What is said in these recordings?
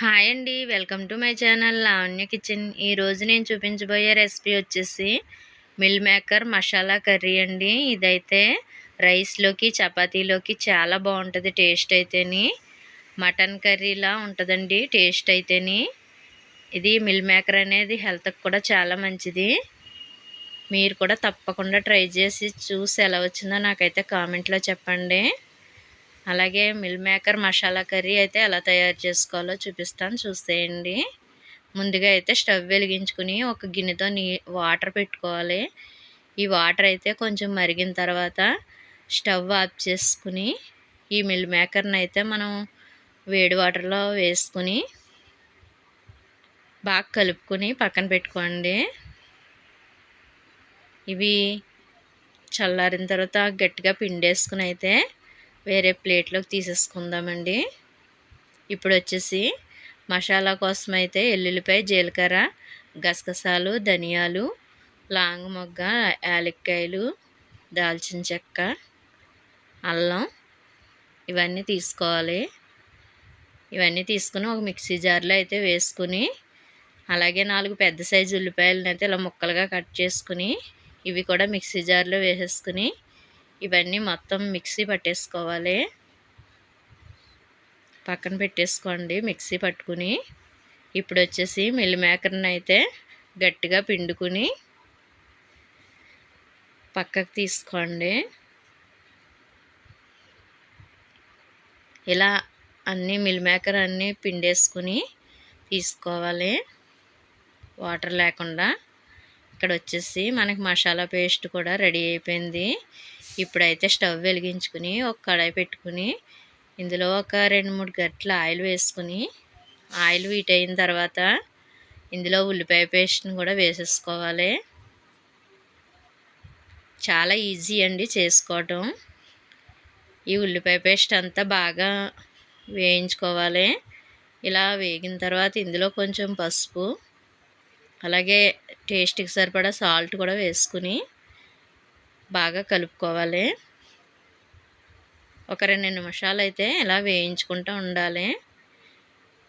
Hi అండి. Welcome to my channel Lavanya kitchen. ఈరోజు నేను చూపించబోయే రెసిపీ వచ్చేసి మిల్ మేకర్ మసాలా కర్రీ అండి. ఇదైతే రైస్లోకి చపాతీలోకి చాలా బాగుంటుంది టేస్ట్ అయితేని. మటన్ కర్రీలా ఉంటుందండి టేస్ట్ అయితేని. ఇది మిల్ మేకర్ అనేది హెల్త్కి కూడా చాలా మంచిది. మీరు కూడా తప్పకుండా ట్రై చేసి చూసి ఎలా వచ్చిందో నాకైతే కామెంట్లో చెప్పండి. అలాగే మిల్ మేకర్ మసాలా కర్రీ అయితే ఎలా తయారు చేసుకోవాలో చూపిస్తాను. చూసేయండి. ముందుగా అయితే స్టవ్ వెలిగించుకుని ఒక గిన్నెతో నీ వాటర్ పెట్టుకోవాలి. ఈ వాటర్ అయితే కొంచెం మరిగిన తర్వాత స్టవ్ ఆఫ్ చేసుకుని ఈ మిల్ మేకర్ని అయితే మనం వేడి వాటర్లో వేసుకుని బాగా కలుపుకొని పక్కన పెట్టుకోండి. ఇవి చల్లారిన తర్వాత గట్టిగా పిండేసుకుని అయితే వేరే ప్లేట్లోకి తీసేసుకుందామండి. ఇప్పుడు వచ్చేసి మసాలా కోసం అయితే ఎల్లుల్లిపాయ జీలకర్ర గసగసాలు ధనియాలు లాంగ్ మొగ్గ యాలక్కాయలు దాల్చిన చెక్క అల్లం ఇవన్నీ తీసుకోవాలి. ఇవన్నీ తీసుకుని ఒక మిక్సీ జార్లో అయితే వేసుకుని అలాగే నాలుగు పెద్ద సైజు ఉల్లిపాయలను అయితే ఇలా ముక్కలుగా కట్ చేసుకుని ఇవి కూడా మిక్సీ జార్లో వేసేసుకుని ఇవన్నీ మొత్తం మిక్సీ పట్టేసుకోవాలి. పక్కన పెట్టేసుకోండి మిక్సీ పట్టుకుని. ఇప్పుడు వచ్చేసి మిల్ మేకర్ని అయితే గట్టిగా పిండుకుని పక్కకు తీసుకోండి. ఇలా అన్నీ మిల్ మేకర్ అన్నీ పిండేసుకుని తీసుకోవాలి. వాటర్ లేకుండా. ఇక్కడ వచ్చేసి మనకి మసాలా పేస్ట్ కూడా రెడీ అయిపోయింది. ఇప్పుడైతే స్టవ్ వెలిగించుకుని ఒక కడాయి పెట్టుకుని ఇందులో ఒక రెండు మూడు గట్ల ఆయిల్ వేసుకుని ఆయిల్ హీట్ అయిన తర్వాత ఇందులో ఉల్లిపాయ పేస్ట్ని కూడా వేసేసుకోవాలి. చాలా ఈజీ అండి చేసుకోవటం. ఈ ఉల్లిపాయ పేస్ట్ అంతా బాగా వేయించుకోవాలి. ఇలా వేగిన తర్వాత ఇందులో కొంచెం పసుపు అలాగే టేస్ట్కి సరిపడా సాల్ట్ కూడా వేసుకుని బాగా కలుపుకోవాలి. ఒక రెండు నిమిషాలు అయితే ఇలా వేయించుకుంటూ ఉండాలి.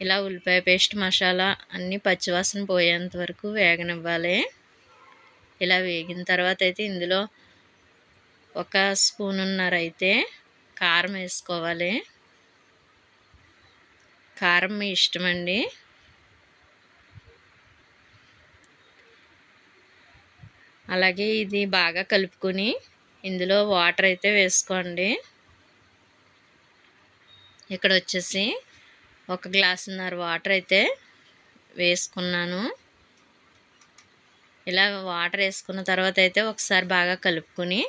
ఇలా ఉల్లిపాయ పేస్ట్ మసాలా అన్నీ పచ్చివాసన పోయేంత వరకు వేగనివ్వాలి. ఇలా వేగిన తర్వాత అయితే ఇందులో ఒక స్పూనున్నర అయితే కారం వేసుకోవాలి. కారం మీ ఇష్టమండి. అలాగే ఇది బాగా కలుపుకొని ఇందులో వాటర్ అయితే వేసుకోండి. ఇక్కడ వచ్చేసి ఒక గ్లాసున్నర వాటర్ అయితే వేసుకున్నాను. ఇలా వాటర్ వేసుకున్న తర్వాత అయితే ఒకసారి బాగా కలుపుకొని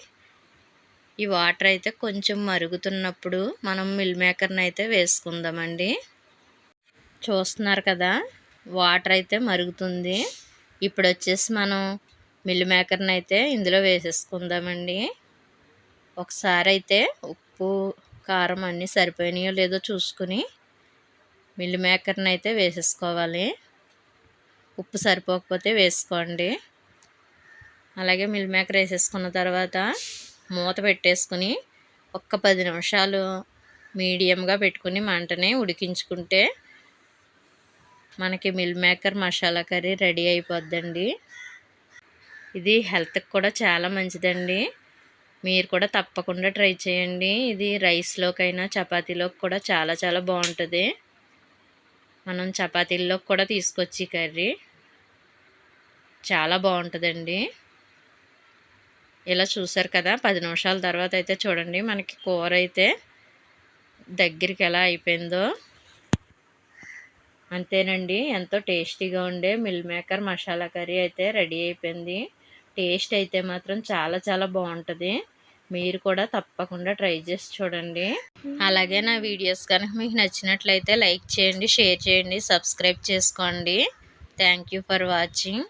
ఈ వాటర్ అయితే కొంచెం మరుగుతున్నప్పుడు మనం మిల్ మేకర్ని అయితే వేసుకుందామండి. చూస్తున్నారు కదా? వాటర్ అయితే మరుగుతుంది. ఇప్పుడు వచ్చేసి మనం మిల్ మేకర్ని అయితే ఇందులో వేసేసుకుందామండి. ఒకసారి అయితే ఉప్పు కారం అన్నీ సరిపోయినాయో లేదో చూసుకుని మిల్ మేకర్ని అయితే వేసేసుకోవాలి. ఉప్పు సరిపోకపోతే వేసుకోండి. అలాగే మిల్ మేకర్ వేసేసుకున్న తర్వాత మూత పెట్టేసుకుని ఒక్క పది నిమిషాలు మీడియంగా పెట్టుకుని మంటని ఉడికించుకుంటే మనకి meal maker masala curry ready అయిపోద్దండి. ఇది హెల్త్కి కూడా చాలా మంచిదండి. మీరు కూడా తప్పకుండా ట్రై చేయండి. ఇది రైస్లోకైనా చపాతీలోకి కూడా చాలా చాలా బాగుంటుంది. మనం చపాతీల్లోకి కూడా తీసుకొచ్చి కర్రీ చాలా బాగుంటుందండి. ఇలా చూసారు కదా పది నిమిషాల తర్వాత అయితే చూడండి మనకి కూర అయితే దగ్గరికి ఎలా అయిపోయిందో. అంతేనండి ఎంతో టేస్టీగా ఉండే మిల్ మేకర్ మసాలా కర్రీ అయితే రెడీ అయిపోయింది. టేస్ట్ అయితే మాత్రం చాలా చాలా బాగుంటుంది. మీరు కూడా తప్పకుండా ట్రై చేసి చూడండి. అలాగే నా వీడియోస్ కనుక మీకు నచ్చినట్లయితే లైక్ చేయండి షేర్ చేయండి సబ్స్క్రైబ్ చేసుకోండి. Thank for watching.